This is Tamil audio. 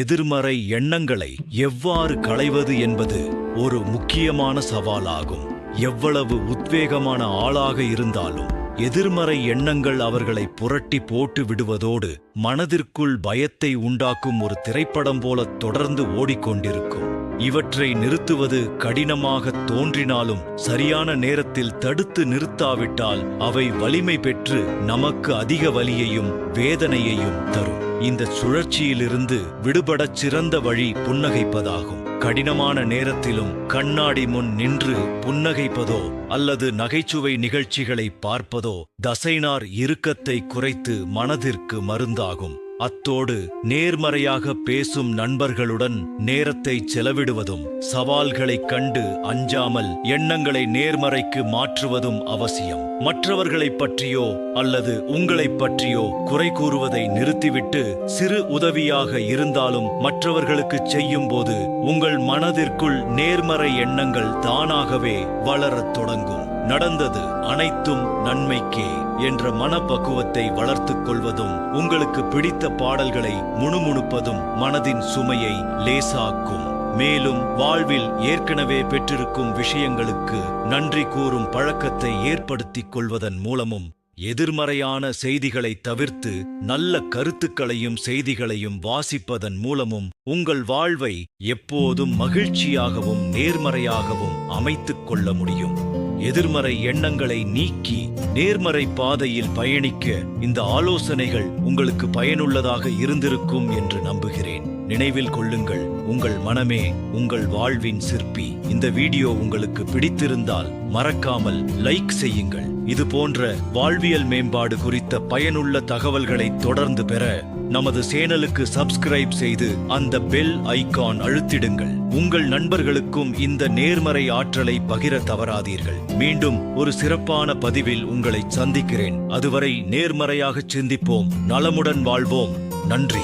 எதிர்மறை எண்ணங்களை எவ்வாறு களைவது என்பது ஒரு முக்கியமான சவாலாகும். எவ்வளவு உத்வேகமான ஆளாக இருந்தாலும் எதிர்மறை எண்ணங்கள் அவர்களை புரட்டி போட்டு விடுவதோடு மனதிற்குள் பயத்தை உண்டாக்கும் ஒரு திரைப்படம் போல தொடர்ந்து ஓடிக்கொண்டிருக்கும். இவற்றை நிறுத்துவது கடினமாக தோன்றினாலும் சரியான நேரத்தில் தடுத்து நிறுத்தாவிட்டால் அவை வலிமை பெற்று நமக்கு அதிக வலியையும் வேதனையையும் தரும். இந்த சுழற்சியிலிருந்து விடுபடச் சிறந்த வழி புன்னகைப்பதாகும். கடினமான நேரத்திலும் கண்ணாடி முன் நின்று புன்னகைப்பதோ அல்லது நகைச்சுவை நிகழ்ச்சிகளை பார்ப்பதோ தசைனார் இறுக்கத்தை குறைத்து மனதிற்கு மருந்தாகும். அத்தோடு நேர்மறையாக பேசும் நண்பர்களுடன் நேரத்தை செலவிடுவதும் சவால்களைக் கண்டு அஞ்சாமல் எண்ணங்களை நேர்மறைக்கு மாற்றுவதும் அவசியம். மற்றவர்களைப் பற்றியோ அல்லது உங்களைப் பற்றியோ குறை கூறுவதை நிறுத்திவிட்டு சிறு உதவியாக இருந்தாலும் மற்றவர்களுக்கு செய்யும்போது உங்கள் மனதிற்குள் நேர்மறை எண்ணங்கள் தானாகவே வளரத் தொடங்கும். நடந்தது அனைத்தும் நன்மைக்கே என்ற மனப்பக்குவத்தை வளர்த்துக் கொள்வதும் உங்களுக்கு பிடித்த பாடல்களை முணுமுணுப்பதும் மனதின் சுமையை லேசாக்கும். மேலும் வாழ்வில் ஏற்கனவே பெற்றிருக்கும் விஷயங்களுக்கு நன்றி கூறும் பழக்கத்தை ஏற்படுத்திக் கொள்வதன் மூலமும் எதிர்மறையான செய்திகளை தவிர்த்து நல்ல கருத்துக்களையும் செய்திகளையும் வாசிப்பதன் மூலமும் உங்கள் வாழ்வை எப்போதும் மகிழ்ச்சியாகவும் நேர்மறையாகவும் அமைத்துக் கொள்ள முடியும். எதிர்மறை எண்ணங்களை நீக்கி நேர்மறை பாதையில் பயணிக்க இந்த ஆலோசனைகள் உங்களுக்கு பயனுள்ளதாக இருந்திருக்கும் என்று நம்புகிறேன். நினைவில் கொள்ளுங்கள் உங்கள் மனமே உங்கள் வாழ்வின் சிற்பி. இந்த வீடியோ உங்களுக்கு பிடித்திருந்தால் மறக்காமல் லைக் செய்யுங்கள். இது போன்ற வாழ்வியல் மேம்பாடு குறித்த பயனுள்ள தகவல்களை தொடர்ந்து பெற நமது சேனலுக்கு சப்ஸ்கிரைப் செய்து அந்த பெல் ஐகான் அழுத்திடுங்கள். உங்கள் நண்பர்களுக்கும் இந்த நேர்மறை ஆற்றலை பகிர தவறாதீர்கள். மீண்டும் ஒரு சிறப்பான பதிவில் உங்களை சந்திக்கிறேன். அதுவரை நேர்மறையாக சிந்திப்போம். நலமுடன் வாழ்வோம். நன்றி.